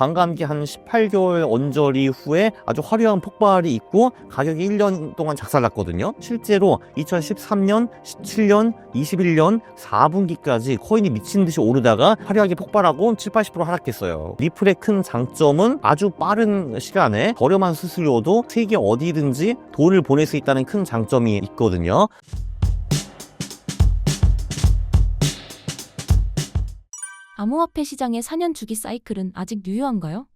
반감기 한 18개월 언저리 후에 아주 화려한 폭발이 있고 가격이 1년 동안 작살났거든요. 실제로 2013년, 17년, 21년 4분기까지 코인이 미친 듯이 오르다가 화려하게 폭발하고 7, 80% 하락했어요. 리플의 큰 장점은 아주 빠른 시간에 저렴한 수수료도 세계 어디든지 돈을 보낼 수 있다는 큰 장점이 있거든요. 암호화폐 시장의 4년 주기 사이클은 아직 유효한가요?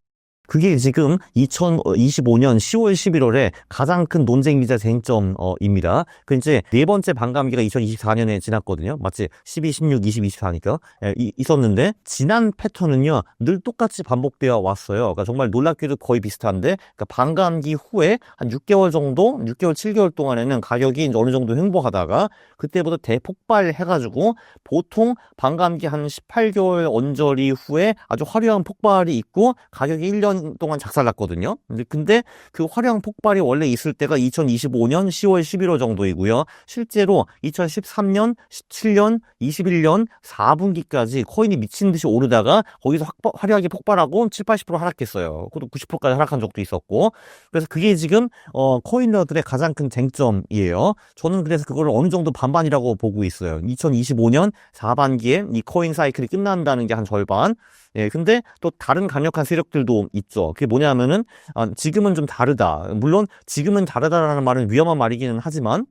그게 지금 2025년 10월 11월에 가장 큰 논쟁이자 쟁점입니다. 그 이제 네 번째 반감기가 2024년에 지났거든요. 맞지? 12, 16, 20, 24니까 있었는데 지난 패턴은요 늘 똑같이 반복되어 왔어요. 그러니까 정말 놀랍게도 거의 비슷한데 그러니까 반감기 후에 한 6개월 정도, 6개월, 7개월 동안에는 가격이 어느 정도 횡보하다가 그때부터 대폭발해가지고 보통 반감기 한 18개월 언저리 후에 아주 화려한 폭발이 있고 가격이 1년 동안 작살났거든요. 근데, 그 화려한 폭발이 원래 있을 때가 2025년 10월, 11월 정도이고요. 실제로 2013년, 17년, 21년 4분기까지 코인이 미친 듯이 오르다가 거기서 확, 화려하게 폭발하고 7, 80% 하락했어요. 그것도 90%까지 하락한 적도 있었고. 그래서 그게 지금 어, 코인러들의 가장 큰 쟁점이에요. 저는 그래서 그걸 어느 정도 반반이라고 보고 있어요. 2025년 4반기에 이 코인 사이클이 끝난다는 게 한 절반. 예, 근데 또 다른 강력한 세력들도 있 죠. 그게 뭐냐면은, 아, 지금은 좀 다르다. 물론, 지금은 다르다라는 말은 위험한 말이기는 하지만,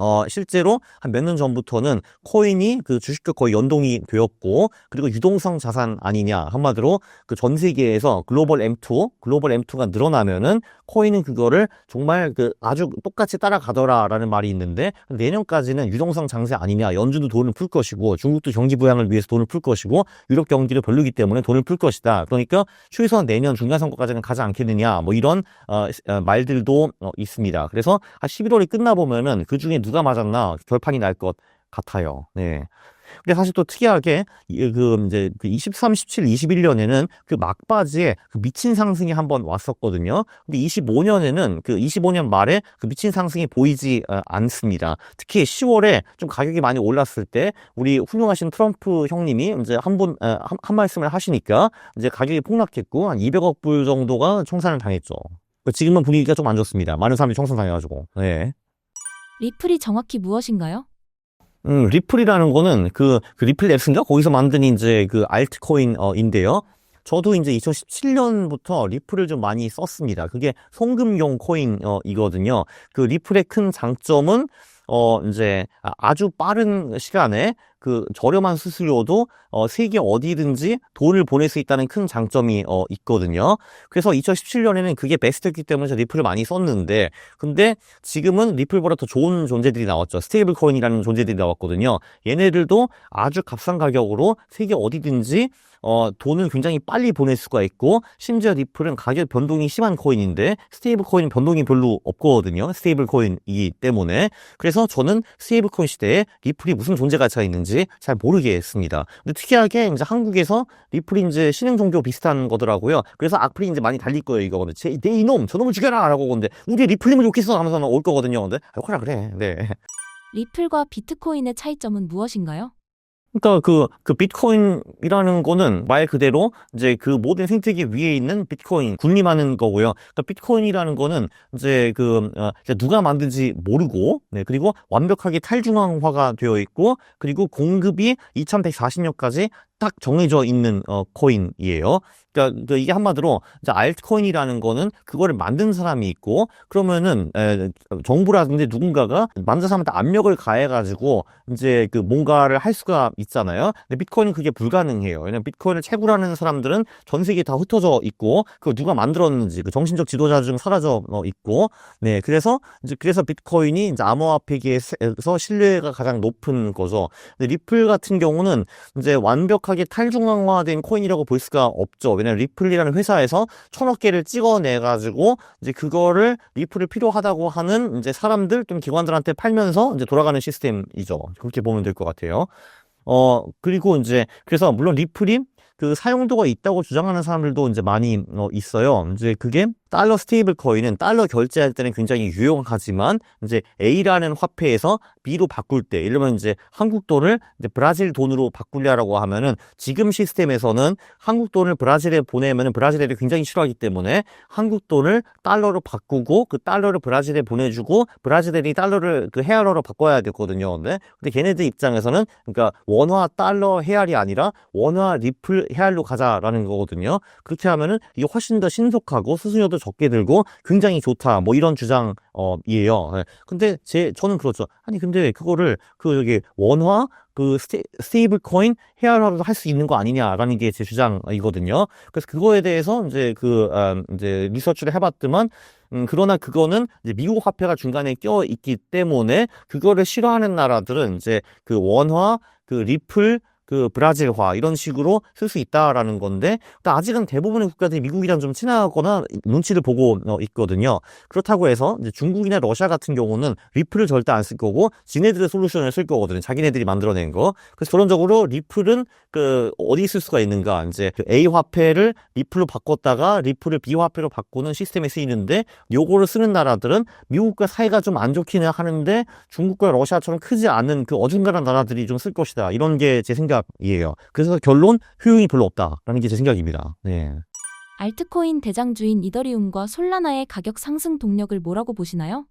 어, 실제로 한 몇 년 전부터는 코인이 그 주식과 거의 연동이 되었고, 그리고 유동성 자산 아니냐. 한마디로 그 전 세계에서 글로벌 M2, 글로벌 M2가 늘어나면은 코인은 그거를 정말 그 아주 똑같이 따라가더라라는 말이 있는데, 내년까지는 유동성 장세 아니냐. 연준도 돈을 풀 것이고, 중국도 경기 부양을 위해서 돈을 풀 것이고, 유럽 경기도 별로기 때문에 돈을 풀 것이다. 그러니까 최소한 내년 중간 선거까지는 가지 않겠느냐. 뭐 이런 어, 어, 말들도 어, 있습니다. 그래서 한 11월이 끝나 보면은 그 중에 누가 맞았나 결판이 날 것 같아요. 네. 근데 사실 또 특이하게 이- 그 이제 그 23, 17, 21년에는 그 막바지에 그 미친 상승이 한번 왔었거든요. 근데 25년에는 그 25년 말에 그 미친 상승이 보이지 어, 않습니다. 특히 10월에 좀 가격이 많이 올랐을 때 우리 훌륭하신 트럼프 형님이 이제 한분 한, 한 말씀을 하시니까 이제 가격이 폭락했고 한 200억 불 정도가 청산을 당했죠. 지금은 분위기가 좀 안 좋습니다. 많은 사람들이 청산 당해가지고. 네. 리플이 정확히 무엇인가요? 음, 리플이라는 거는 그, 그 리플 랩스인가? 거기서 만든 이제 그 알트코인인데요. 저도 이제 2017년부터 리플을 좀 많이 썼습니다. 그게 송금용 코인이거든요. 그 리플의 큰 장점은 어, 이제 아- 아주 빠른 시간에 그 저렴한 수수료도 어, 세계 어디든지 돈을 보낼 수 있다는 큰 장점이 어, 있거든요. 그래서 2017년에는 그게 베스트였기 때문에 저 리플을 많이 썼는데 근데 지금은 리플보다 더 좋은 존재들이 나왔죠. 스테이블 코인이라는 존재들이 나왔거든요. 얘네들도 아주 값싼 가격으로 세계 어디든지 어, 돈을 굉장히 빨리 보낼 수가 있고 심지어 리플은 가격 변동이 심한 코인인데 스테이블 코인은 변동이 별로 없거든요. 스테이블 코인이기 때문에 그래서 저는 스테이블 코인 시대에 리플이 무슨 존재 가치가 있는지 잘 모르겠습니다. 근데 특이하게 이제 한국에서 리플이 이제 신흥 종교 비슷한 거더라고요. 그래서 악플이 이제 많이 달릴 거예요, 이거. 근데 제, 내 이놈, 저놈을 죽여라! 라고 근데 우리 리플님을 욕했어! 하면서 올 거거든요. 근데 아, 욕하라 그래. 네. 리플과 비트코인의 차이점은 무엇인가요? 그러니까 그, 그 비트코인이라는 거는 말 그대로 이제 그 모든 생태계 위에 있는 비트코인 군림하는 거고요. 그러니까 비트코인이라는 거는 이제 그, 어, 누가 만든지 모르고, 네, 그리고 완벽하게 탈중앙화가 되어 있고, 그리고 공급이 2140년까지 딱 정해져 있는 어, 코인이에요. 그러니까 그 이게 한마디로 이제 알트코인이라는 거는 그거를 만든 사람이 있고 그러면은 에, 정부라든지 누군가가 만든 사람한테 압력을 가해가지고 이제 그 뭔가를 할 수가 있잖아요. 근데 비트코인은 그게 불가능해요. 왜냐면 비트코인을 채굴하는 사람들은 전 세계에 다 흩어져 있고 그 누가 만들었는지 그 정신적 지도자 중 사라져 어, 있고 네 그래서 이제 그래서 비트코인이 이제 암호화폐계에서 신뢰가 가장 높은 거죠. 근데 리플 같은 경우는 이제 완벽하게 탈중앙화된 코인이라고 볼 수가 없죠. 왜냐면 리플이라는 회사에서 천억 개를 찍어내가지고 이제 그거를 리플을 필요하다고 하는 이제 사람들 좀 기관들한테 팔면서 이제 돌아가는 시스템이죠. 그렇게 보면 될 것 같아요. 어 그리고 이제 그래서 물론 리플이 그 사용도가 있다고 주장하는 사람들도 이제 많이 어, 있어요. 이제 그게 달러 스테이블 코인은 달러 결제할 때는 굉장히 유용하지만 이제 A라는 화폐에서 B로 바꿀 때 이러면 이제 한국 돈을 이제 브라질 돈으로 바꾸려고 하면은 지금 시스템에서는 한국 돈을 브라질에 보내면은 브라질 애들이 굉장히 싫어하기 때문에 한국 돈을 달러로 바꾸고 그 달러를 브라질에 보내주고 브라질 애들이 달러를 그 헤알러로 바꿔야 되거든요. 네? 근데 걔네들 입장에서는 그러니까 원화 달러 헤알이 아니라 원화 리플 헤알로 가자라는 거거든요. 그렇게 하면은 이게 훨씬 더 신속하고 수수료도 적게 들고 굉장히 좋다. 뭐 이런 주장 어 이에요. 네. 근데 제 저는 그렇죠. 아니 근데 그거를 그 여기 원화 그 스테, 스테이블 코인 헤아라도 할 수 있는 거 아니냐라는 게 제 주장이거든요. 그래서 그거에 대해서 이제 그 음, 이제 리서치를 해봤더만 음, 그러나 그거는 이제 미국 화폐가 중간에 껴 있기 때문에 그거를 싫어하는 나라들은 이제 그 원화, 그 리플, 그 브라질화 이런 식으로 쓸 수 있다라는 건데 근데 아직은 대부분의 국가들이 미국이랑 좀 친하거나 눈치를 보고 어, 있거든요. 그렇다고 해서 중국이나 러시아 같은 경우는 리플을 절대 안 쓸 거고 지네들의 솔루션을 쓸 거거든요. 자기네들이 만들어낸 거. 그래서 결론적으로 리플은 그 어디 쓸 수가 있는가 이제 그 A 화폐를 리플로 바꿨다가 리플을 B 화폐로 바꾸는 시스템에 쓰이는데 요거를 쓰는 나라들은 미국과 사이가 좀 안 좋기는 하는데 중국과 러시아처럼 크지 않은 그 어중간한 나라들이 좀 쓸 것이다. 이런 게 제 생각 이에요. 그래서 결론 효용이 별로 없다라는 게 제 생각입니다. 네. 알트코인 대장주인 이더리움과 솔라나의 가격 상승 동력을 뭐라고 보시나요?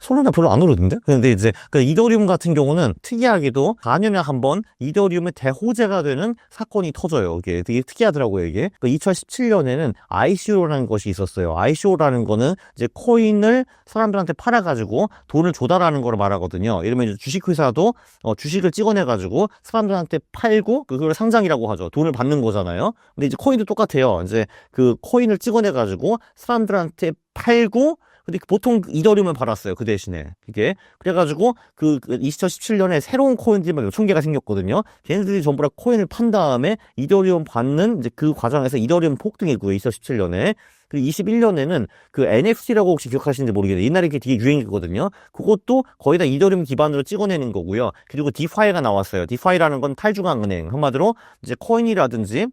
솔라나 별로 안 오르던데? 근데 이제 그 이더리움 같은 경우는 특이하게도 4년에 한 번 이더리움의 대호재가 되는 사건이 터져요. 이게 되게 특이하더라고요, 이게. 그 2017년에는 ICO라는 것이 있었어요. ICO라는 거는 이제 코인을 사람들한테 팔아가지고 돈을 조달하는 걸 말하거든요. 이러면 이제 주식회사도 어, 주식을 찍어내가지고 사람들한테 팔고 그걸 상장이라고 하죠. 돈을 받는 거잖아요. 근데 이제 코인도 똑같아요. 이제 그 코인을 찍어내가지고 사람들한테 팔고 근데 보통 이더리움을 받았어요. 그 대신에. 이게. 그래가지고 그 2017년에 새로운 코인들이 막 몇천 개가 생겼거든요. 걔네들이 전부 다 코인을 판 다음에 이더리움 받는 이제 그 과정에서 이더리움 폭등이고요. 2017년에. 그리고 21년에는 그 NFT라고 혹시 기억하시는지 모르겠는데 옛날에 그게 되게 유행이거든요. 그것도 거의 다 이더리움 기반으로 찍어내는 거고요. 그리고 디파이가 나왔어요. 디파이라는 건 탈중앙 은행. 한마디로 이제 코인이라든지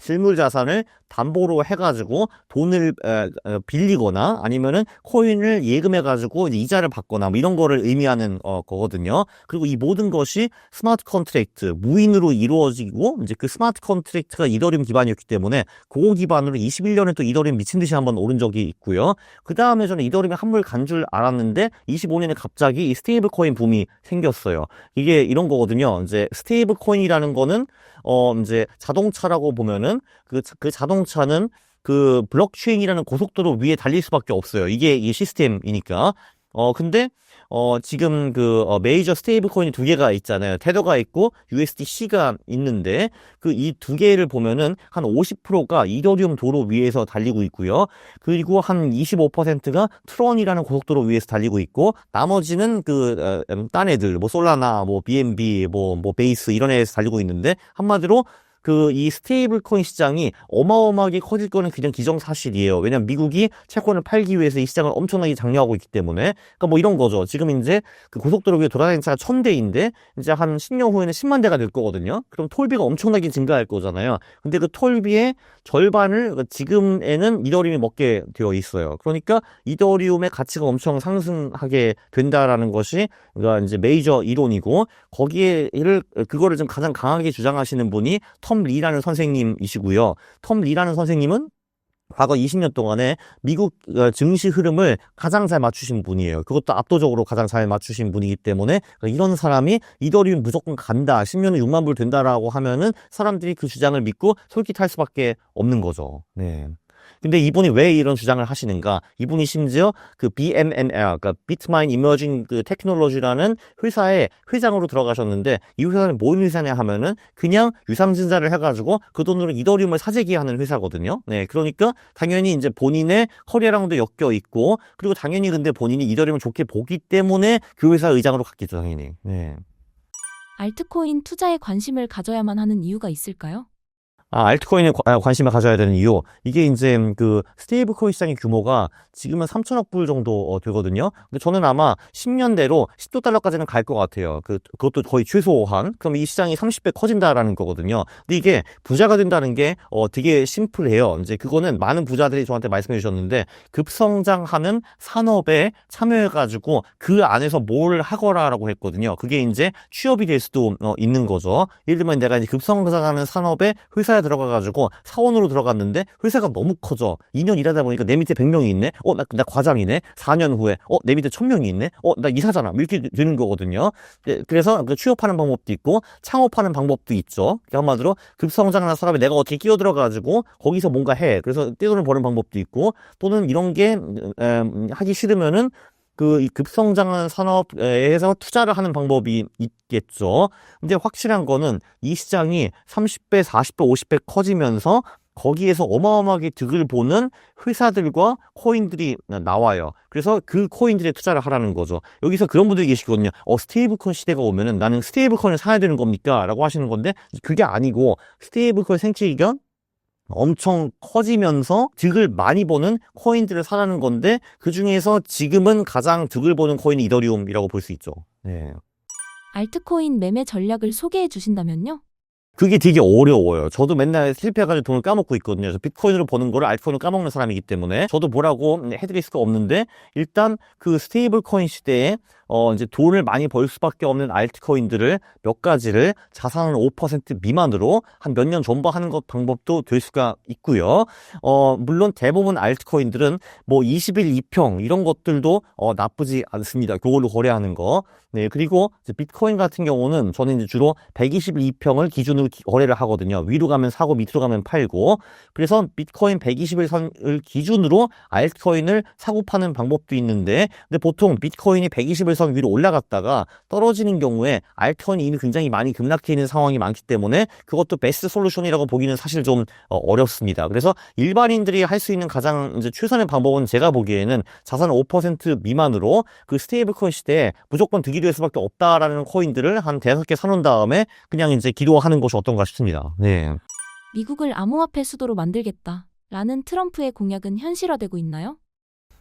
실물 자산을 담보로 해가지고 돈을 빌리거나 아니면은 코인을 예금해가지고 이자를 받거나 뭐 이런 거를 의미하는 어, 거거든요. 그리고 이 모든 것이 스마트 컨트랙트 무인으로 이루어지고 이제 그 스마트 컨트랙트가 이더리움 기반이었기 때문에 그거 기반으로 21년에 또 이더리움 미친 듯이 한번 오른 적이 있고요. 그 다음에 저는 이더리움이 한물 간 줄 알았는데 25년에 갑자기 이 스테이블 코인 붐이 생겼어요. 이게 이런 거거든요. 이제 스테이블 코인이라는 거는 어 이제 자동차라고 보면 은 그, 그 자동차는 그 블록체인이라는 고속도로 위에 달릴 수밖에 없어요. 이게 이 시스템이니까. 어 근데 어 지금 그 어, 메이저 스테이블 코인이 두 개가 있잖아요. 테더가 있고 USDC가 있는데 그 이 두 개를 보면은 한 50%가 이더리움 도로 위에서 달리고 있고요. 그리고 한 25%가 트론이라는 고속도로 위에서 달리고 있고 나머지는 그 어, 음, 딴 애들 뭐 솔라나 뭐 BNB 뭐 뭐 베이스 이런 애에서 달리고 있는데 한마디로 그 이 스테이블 코인 시장이 어마어마하게 커질 거는 그냥 기정사실이에요. 왜냐면 미국이 채권을 팔기 위해서 이 시장을 엄청나게 장려하고 있기 때문에. 그러니까 뭐 이런 거죠. 지금 이제 그 고속도로 위에 돌아다니는 차가 천 대인데 이제 한 10년 후에는 10만 대가 될 거거든요. 그럼 톨비가 엄청나게 증가할 거잖아요. 근데 그 톨비의 절반을 그 지금에는 이더리움이 먹게 되어 있어요. 그러니까 이더리움의 가치가 엄청 상승하게 된다라는 것이 그러니까 이제 메이저 이론이고 거기에를 그거를 좀 가장 강하게 주장하시는 분이 텀 리라는 선생님이시고요. 텀 리라는 선생님은 과거 20년 동안에 미국 어, 증시 흐름을 가장 잘 맞추신 분이에요. 그것도 압도적으로 가장 잘 맞추신 분이기 때문에 이런 사람이 이더리움 무조건 간다. 10년에 6만 불 된다라고 하면은 사람들이 그 주장을 믿고 솔깃할 수밖에 없는 거죠. 네. 근데 이분이 왜 이런 주장을 하시는가? 이분이 심지어 그 BMNL, 그러니까 Bitmine Emerging 그 Technology라는 회사에 회장으로 들어가셨는데 이 회사는 뭔 회사냐 하면은 그냥 유상증자를 해가지고 그 돈으로 이더리움을 사재기 하는 회사거든요. 네, 그러니까 당연히 이제 본인의 커리어랑도 엮여 있고 그리고 당연히 근데 본인이 이더리움을 좋게 보기 때문에 그 회사 의장으로 갔겠죠, 당연히. 네. 알트코인 투자에 관심을 가져야만 하는 이유가 있을까요? 아, 알트코인에 과- 아, 관심을 가져야 되는 이유. 이게 이제 그 스테이블 코인 시장의 규모가 지금은 3천억 불 정도 어, 되거든요. 근데 저는 아마 10년대로 10조 달러까지는 갈 것 같아요. 그, 그것도 거의 최소한. 그럼 이 시장이 30배 커진다라는 거거든요. 근데 이게 부자가 된다는 게 어, 되게 심플해요. 이제 그거는 많은 부자들이 저한테 말씀해 주셨는데 급성장하는 산업에 참여해가지고 그 안에서 뭘 하거라라고 했거든요. 그게 이제 취업이 될 수도 어, 있는 거죠. 예를 들면 내가 이제 급성장하는 산업에 회사에 들어가가지고 사원으로 들어갔는데 회사가 너무 커져. 2년 일하다 보니까 내 밑에 100명이 있네. 어, 나, 나 과장이네. 4년 후에 어, 내 밑에 1000명이 있네. 어, 나 이사잖아. 이렇게 되는 거거든요. 예, 그래서 그 취업하는 방법도 있고 창업하는 방법도 있죠. 그러니까 한마디로 급성장하는 산업에 내가 어떻게 끼어 들어가지고 거기서 뭔가 해. 그래서 떼돈을 버는 방법도 있고 또는 이런 게 음, 하기 싫으면은 그이 급성장하는 산업에서 투자를 하는 방법이 있겠죠. 근데 확실한 거는 이 시장이 30배, 40배, 50배 커지면서 거기에서 어마어마하게 득을 보는 회사들과 코인들이 나와요. 그래서 그 코인들에 투자를 하라는 거죠. 여기서 그런 분들이 계시거든요. 어, 스테이블코인 시대가 오면은 나는 스테이블코인을 사야 되는 겁니까? 라고 하시는 건데 그게 아니고 스테이블코인 생기견 엄청 커지면서 득을 많이 보는 코인들을 사라는 건데 그 중에서 지금은 가장 득을 보는 코인이 이더리움이라고 볼 수 있죠. 네. 알트코인 매매 전략을 소개해 주신다면요? 그게 되게 어려워요. 저도 맨날 실패해가지고 돈을 까먹고 있거든요. 그래서 비트코인으로 버는 거를 알트코인으로 까먹는 사람이기 때문에 저도 뭐라고 해드릴 수가 없는데 일단 그 스테이블 코인 시대에 어 이제 돈을 많이 벌 수밖에 없는 알트코인들을 몇 가지를 자산을 5% 미만으로 한 몇년 존버하는 것 방법도 될 수가 있고요. 어 물론 대부분 알트코인들은 뭐 20일 2평 이런 것들도 어 나쁘지 않습니다. 그걸로 거래하는 거. 네 그리고 비트코인 같은 경우는 저는 이제 주로 122평을 기준으로 기- 거래를 하거든요. 위로 가면 사고 밑으로 가면 팔고 그래서 비트코인 121선을 기준으로 알트코인을 사고 파는 방법도 있는데 근데 보통 비트코인이 121선 위로 올라갔다가 떨어지는 경우에 알트코인이 이미 굉장히 많이 급락해 있는 상황이 많기 때문에 그것도 베스트 솔루션이라고 보기는 사실 좀 어, 어렵습니다. 그래서 일반인들이 할 수 있는 가장 이제 최선의 방법은 제가 보기에는 자산 5% 미만으로 그 스테이블 코인 시대에 무조건 득이 될 수밖에 없다라는 코인들을 한 대여섯 개 사놓은 다음에 그냥 이제 기도하는 것이 어떤가 싶습니다. 네. 미국을 암호화폐 수도로 만들겠다. 라는 트럼프의 공약은 현실화되고 있나요?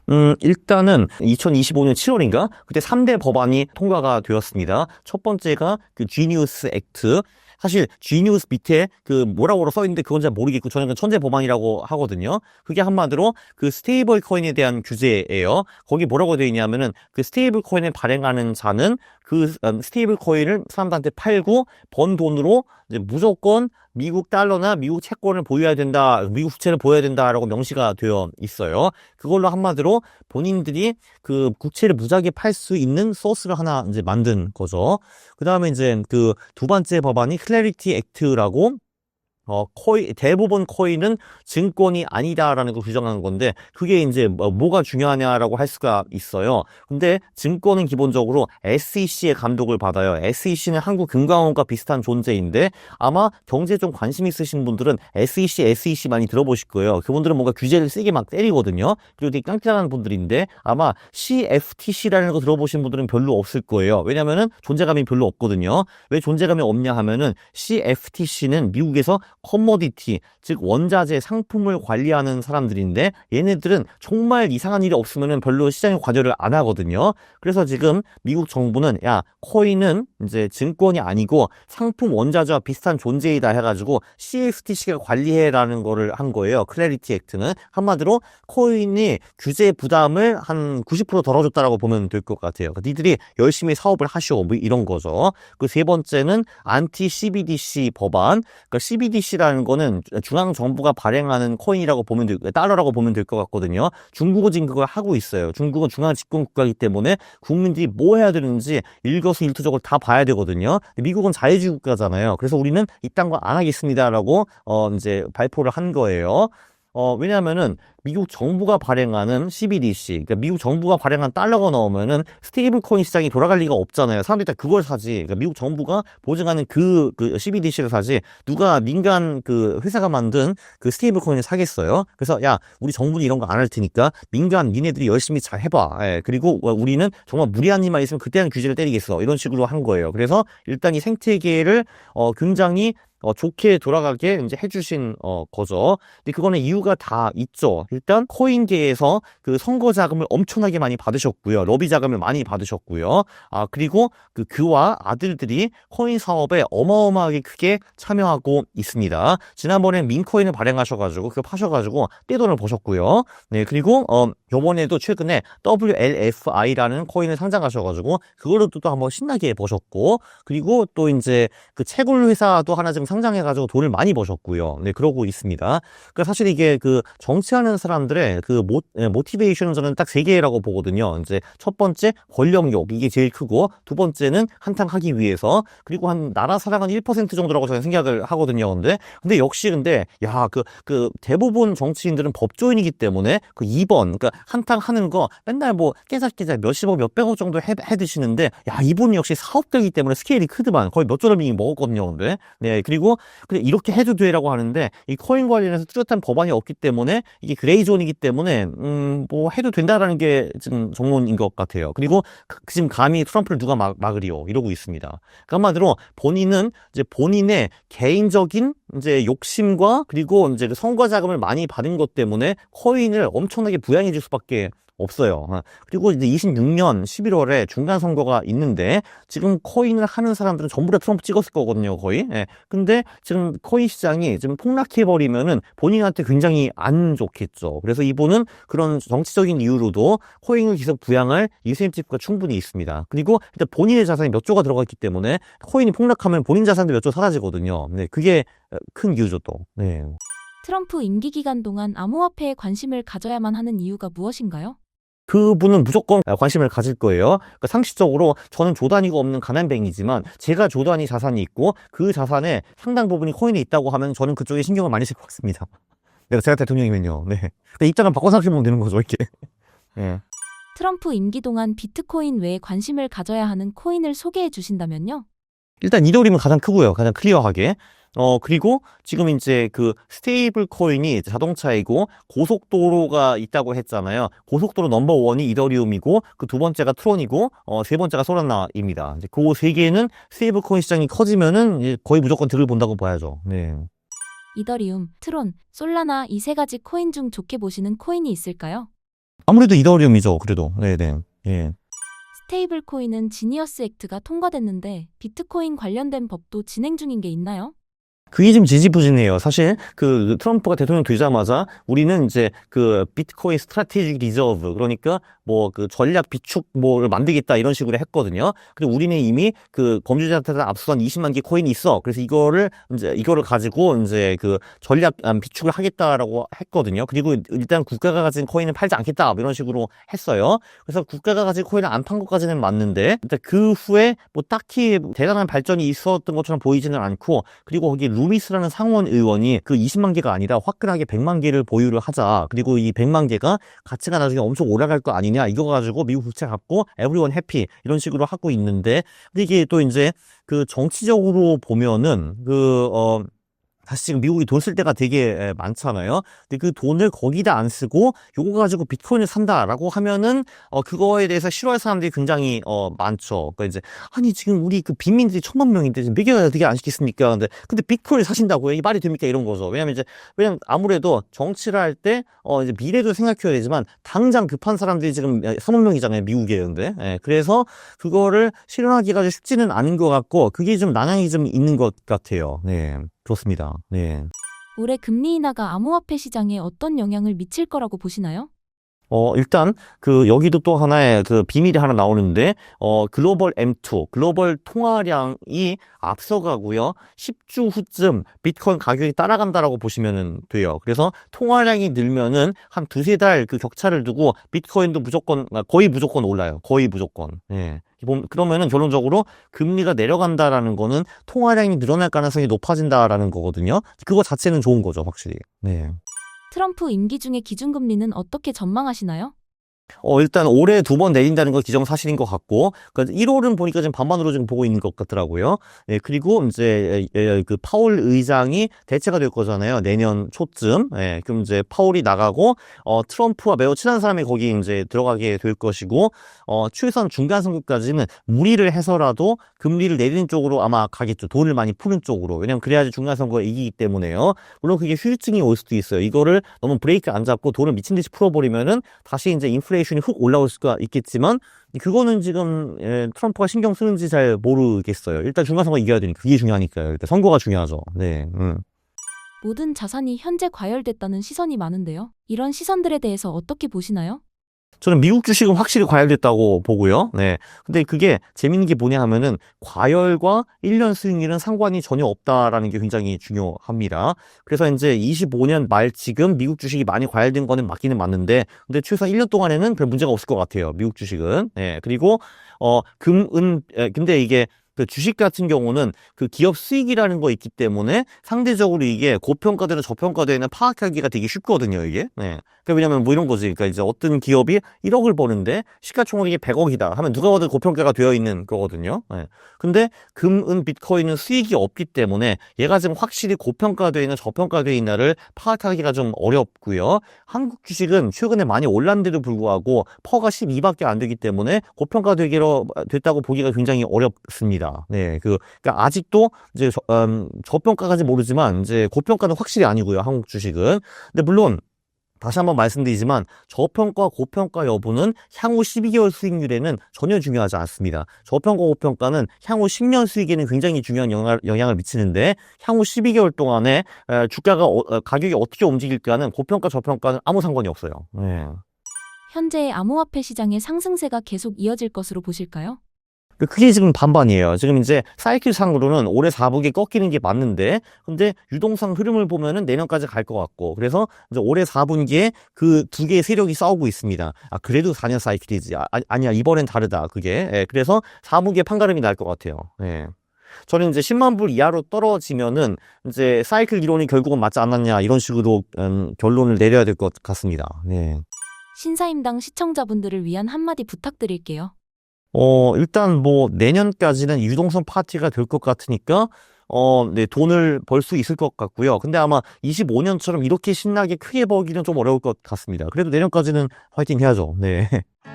음, 일단은 2025년 7월인가? 그때 3대 법안이 통과가 되었습니다. 첫 번째가 그 Genius Act. 사실 Genius 밑에 그 뭐라고 써 있는데 그건 잘 모르겠고 저는 그 천재 법안이라고 하거든요. 그게 한마디로 그 스테이블 코인에 대한 규제예요. 거기 뭐라고 되어 있냐면은 그 스테이블 코인을 발행하는 자는 그 음, 스테이블 코인을 사람들한테 팔고 번 돈으로 무조건 미국 달러나 미국 채권을 보유해야 된다, 미국 국채를 보여야 된다라고 명시가 되어 있어요. 그걸로 한마디로 본인들이 그 국채를 무작위에 팔수 있는 소스를 하나 이제 만든 거죠. 그 다음에 이제 그 두 번째 법안이 클래리티 액트라고 어, 코인, 대부분 코인은 증권이 아니다라는 걸 규정한 건데, 그게 이제 뭐, 뭐가 중요하냐라고 할 수가 있어요. 근데 증권은 기본적으로 SEC의 감독을 받아요. SEC는 한국금감원과 비슷한 존재인데, 아마 경제에 좀 관심 있으신 분들은 SEC, SEC 많이 들어보실 거예요. 그분들은 뭔가 규제를 세게 막 때리거든요. 그리고 되게 깡깡한 분들인데, 아마 CFTC라는 거 들어보신 분들은 별로 없을 거예요. 왜냐면은 존재감이 별로 없거든요. 왜 존재감이 없냐 하면은 CFTC는 미국에서 커머디티, 즉 원자재 상품을 관리하는 사람들인데 얘네들은 정말 이상한 일이 없으면은 별로 시장에 관여를 안 하거든요. 그래서 지금 미국 정부는 야 코인은 이제 증권이 아니고 상품 원자재와 비슷한 존재이다 해가지고 CFTC가 관리해라는 거를 한 거예요. 클래리티 액트는 한마디로 코인이 규제 부담을 한 90% 덜어줬다라고 보면 될 것 같아요. 그러니까 니들이 열심히 사업을 하시오 뭐 이런 거죠. 그 세 번째는 안티 CBDC 법안. 그러니까 CBDC 라는 거는 중앙 정부가 발행하는 코인이라고 보면 될 달러라고 보면 될 것 같거든요. 중국은 지금 그걸 하고 있어요. 중국은 중앙 집권 국가이기 때문에 국민들이 뭐 해야 되는지 일거수일투족을 다 봐야 되거든요. 미국은 자유주의 국가잖아요. 그래서 우리는 이딴 거 안 하겠습니다라고 어 이제 발표를 한 거예요. 어, 왜냐면은 미국 정부가 발행하는 CBDC, 그러니까 미국 정부가 발행한 달러가 나오면은 스테이블 코인 시장이 돌아갈 리가 없잖아요. 사람들이 다 그걸 사지. 그러니까 미국 정부가 보증하는 그, 그 CBDC를 사지. 누가 민간 그 회사가 만든 그 스테이블 코인을 사겠어요? 그래서 야, 우리 정부는 이런 거 안 할 테니까 민간 니네들이 열심히 잘 해봐. 예, 그리고 우리는 정말 무리한 일만 있으면 그때는 규제를 때리겠어. 이런 식으로 한 거예요. 그래서 일단 이 생태계를 어, 굉장히 어, 좋게 돌아가게 이제 해주신 어, 거죠. 근데 그거는 이유가 다 있죠. 일단 코인계에서 그 선거 자금을 엄청나게 많이 받으셨고요. 러비 자금을 많이 받으셨고요. 아 그리고 그 그와 아들들이 코인 사업에 어마어마하게 크게 참여하고 있습니다. 지난번에 민코인을 발행하셔가지고 그거 파셔가지고 떼돈을 버셨고요. 네 그리고 어 요번에도 최근에 WLFI라는 코인을 상장하셔가지고 그걸로 또 한번 신나게 버셨고 그리고 또 이제 그 채굴 회사도 하나 지금 상장해가지고 돈을 많이 버셨고요. 네 그러고 있습니다. 그러니까 사실 이게 그 정치하는 사람들의 그 모, 예, 모티베이션은 저는 딱 세 개라고 보거든요. 이제 첫 번째 권력욕 이게 제일 크고 두 번째는 한탕하기 위해서 그리고 한 나라 사랑은 1% 정도라고 저는 생각을 하거든요. 근데 근데 역시 근데 야그그 대부분 정치인들은 법조인이기 때문에 그 2번 그러니까 한탕 하는 거 맨날 뭐 깨작깨작 몇십억 몇백억 정도 해, 해 드시는데 야 이분이 역시 사업가이기 때문에 스케일이 크더만 거의 몇 조를 이미 먹었거든요. 근데 네 그리고 근데 이렇게 해도 되라고 하는데 이 코인 관련해서 뚜렷한 법안이 없기 때문에 이게 그레이 존이기 때문에 음 뭐 해도 된다라는 게 지금 정론인 것 같아요. 그리고 그- 지금 감히 트럼프를 누가 막, 막으리요 이러고 있습니다. 그러니까 한마디로 본인은 이제 본인의 개인적인 이제 욕심과 그리고 이제 그 선거 자금을 많이 받은 것 때문에 코인을 엄청나게 부양해 줄 수밖에 없어요. 아, 그리고 이제 26년 11월에 중간 선거가 있는데 지금 코인을 하는 사람들은 전부 다 트럼프 찍었을 거거든요, 거의. 예. 근데 지금 코인 시장이 지금 폭락해 버리면은 본인한테 굉장히 안 좋겠죠. 그래서 이분은 그런 정치적인 이유로도 코인을 계속 부양할 인센티브가 충분히 있습니다. 그리고 일단 본인의 자산이 몇 조가 들어가 있기 때문에 코인이 폭락하면 본인 자산도 몇 조 사라지거든요. 네, 그게 어, 큰 이유죠, 또. 네. 트럼프 임기 기간 동안 암호화폐에 관심을 가져야만 하는 이유가 무엇인가요? 그분은 무조건 관심을 가질 거예요. 그러니까 상식적으로 저는 조단위가 없는 가난뱅이지만 제가 조단위 자산이 있고 그 자산의 상당 부분이 코인에 있다고 하면 저는 그쪽에 신경을 많이 쓸 것 같습니다. 내가 제가 대통령이면요. 네. 근데 입장을 바꿔 생각해보면 되는 거죠, 이렇게. 네. 트럼프 임기 동안 비트코인 외에 관심을 가져야 하는 코인을 소개해 주신다면요? 일단 이더리움은 가장 크고요. 가장 클리어하게. 어, 그리고 지금 이제 그 스테이블 코인이 자동차이고 고속도로가 있다고 했잖아요. 고속도로 넘버 원이 이더리움이고 그 두 번째가 트론이고 어, 세 번째가 소라나입니다. 이제 그 세 개는 스테이블 코인 시장이 커지면은 거의 무조건 들을 본다고 봐야죠. 네. 이더리움, 트론, 솔라나 이 세 가지 코인 중 좋게 보시는 코인이 있을까요? 아무래도 이더리움이죠. 그래도. 네 네. 예. 스테이블 코인은 지니어스 액트가 통과됐는데 비트코인 관련된 법도 진행 중인 게 있나요? 그게 지금 지지부진해요. 사실 그 트럼프가 대통령 되자마자 우리는 이제 그 비트코인 스트라테지 리저브 그러니까 뭐 그 전략 비축 뭐를 만들겠다 이런 식으로 했거든요. 그리고 우리는 이미 그 범죄자한테 압수한 20만 개 코인이 있어. 그래서 이거를 이제 이거를 가지고 이제 그 전략 음, 비축을 하겠다라고 했거든요. 그리고 일단 국가가 가진 코인을 팔지 않겠다 뭐 이런 식으로 했어요. 그래서 국가가 가진 코인을 안 판 것까지는 맞는데 일단 그 후에 뭐 딱히 대단한 발전이 있었던 것처럼 보이지는 않고 그리고 거기 루 미스라는 상원 의원이 그 20만 개가 아니라 화끈하게 100만 개를 보유를 하자. 그리고 이 100만 개가 가치가 나중에 엄청 올라갈 거 아니냐. 이거 가지고 미국 국채 갖고 에브리원 해피 이런 식으로 하고 있는데 근데 이게 또 이제 그 정치적으로 보면은 그어 사실 지금 미국이 돈 쓸 때가 되게 에, 많잖아요. 근데 그 돈을 거기다 안 쓰고 요거 가지고 비트코인을 산다라고 하면은 어 그거에 대해서 싫어할 사람들이 굉장히 어 많죠. 그러니까 이제 아니 지금 우리 그 빈민들이 천만 명인데 지금 몇 개가 어떻게 안 시켰습니까? 근데 근데 비트코인을 사신다고요? 이게 말이 됩니까? 이런 거죠. 왜냐면 이제 왜냐면 아무래도 정치를 할 때 어 이제 미래도 생각해야 되지만 당장 급한 사람들이 지금 3만 명이잖아요. 미국에 근데 예, 그래서 그거를 실현하기가 쉽지는 않은 것 같고 그게 좀 난항이 좀 있는 것 같아요. 네 그렇습니다. 네. 올해 금리 인하가 암호화폐 시장에 어떤 영향을 미칠 거라고 보시나요? 어, 일단, 그, 여기도 또 하나의 그 비밀이 하나 나오는데, 어, 글로벌 M2, 글로벌 통화량이 앞서가고요. 10주 후쯤 비트코인 가격이 따라간다라고 보시면 돼요. 그래서 통화량이 늘면은 한 두세 달 그 격차를 두고 비트코인도 무조건, 아, 거의 무조건 올라요. 거의 무조건. 예. 그러면은 결론적으로 금리가 내려간다라는 거는 통화량이 늘어날 가능성이 높아진다라는 거거든요. 그거 자체는 좋은 거죠, 확실히. 네. 트럼프 임기 중에 기준금리는 어떻게 전망하시나요? 어, 일단 올해 두 번 내린다는 건 기정사실인 것 같고, 그 1월은 보니까 지금 반반으로 지금 보고 있는 것 같더라고요. 예, 그리고 이제, 예, 예, 그 파월 의장이 대체가 될 거잖아요. 내년 초쯤. 예, 그럼 이제 파월이 나가고, 어, 트럼프와 매우 친한 사람이 거기 이제 들어가게 될 것이고, 어, 최소한 중간 선거까지는 무리를 해서라도 금리를 내리는 쪽으로 아마 가겠죠. 돈을 많이 푸는 쪽으로. 왜냐면 그래야지 중간 선거에 이기기 때문에요. 물론 그게 후유증이 올 수도 있어요. 이거를 너무 브레이크 안 잡고 돈을 미친 듯이 풀어버리면은 다시 이제 인플 레이션이 훅 올라올 수가 있겠지만 그거는 지금 예, 트럼프가 신경 쓰는지 잘 모르겠어요. 일단 중간 선거 이겨야 되니까 그게 중요하니까요. 일단 선거가 중요하죠. 네. 음. 모든 자산이 현재 과열됐다는 시선이 많은데요. 이런 시선들에 대해서 어떻게 보시나요? 저는 미국 주식은 확실히 과열됐다고 보고요. 네. 근데 그게 재밌는 게 뭐냐 하면은 과열과 1년 수익률은 상관이 전혀 없다라는 게 굉장히 중요합니다. 그래서 이제 25년 말 지금 미국 주식이 많이 과열된 거는 맞기는 맞는데 근데 최소 1년 동안에는 별 문제가 없을 것 같아요. 미국 주식은. 네. 그리고 어, 금, 은, 에, 근데 이게 그 주식 같은 경우는 그 기업 수익이라는 거 있기 때문에 상대적으로 이게 고평가되는 저평가되는 파악하기가 되게 쉽거든요, 이게. 네. 그 왜냐면 뭐 이런 거지. 그러니까 이제 어떤 기업이 1억을 버는데 시가총액이 100억이다 하면 누가 봐도 고평가가 되어 있는 거거든요. 네. 근데 금, 은, 비트코인은 수익이 없기 때문에 얘가 지금 확실히 고평가되어 있는 저평가되어 있나를 파악하기가 좀 어렵고요. 한국 주식은 최근에 많이 올랐는데도 불구하고 퍼가 12밖에 안 되기 때문에 고평가되기로 됐다고 보기가 굉장히 어렵습니다. 네, 그 그러니까 아직도 이제 저, 음, 저평가까지 모르지만 이제 고평가는 확실히 아니고요. 한국 주식은. 근데 물론 다시 한번 말씀드리지만 저평가 고평가 여부는 향후 12개월 수익률에는 전혀 중요하지 않습니다. 저평가 고평가는 향후 10년 수익에는 굉장히 중요한 영향을, 영향을 미치는데 향후 12개월 동안에 에, 주가가 어, 어, 가격이 어떻게 움직일까는 고평가 저평가는 아무 상관이 없어요. 네. 현재의 암호화폐 시장의 상승세가 계속 이어질 것으로 보실까요? 그 그게 지금 반반이에요. 지금 이제 사이클 상으로는 올해 4분기 꺾이는 게 맞는데, 근데 유동성 흐름을 보면은 내년까지 갈 것 같고, 그래서 이제 올해 4분기에 그 두 개의 세력이 싸우고 있습니다. 아, 그래도 4년 사이클이지. 아, 아니야, 이번엔 다르다. 그게. 예, 그래서 4분기에 판가름이 날 것 같아요. 예. 저는 이제 10만 불 이하로 떨어지면은 이제 사이클 이론이 결국은 맞지 않았냐 이런 식으로 음, 결론을 내려야 될 것 같습니다. 네. 신사임당 시청자분들을 위한 한마디 부탁드릴게요. 어, 일단 뭐 내년까지는 유동성 파티가 될 것 같으니까 어, 네, 돈을 벌 수 있을 것 같고요. 근데 아마 25년처럼 이렇게 신나게 크게 벌기는 좀 어려울 것 같습니다. 그래도 내년까지는 화이팅 해야죠. 네.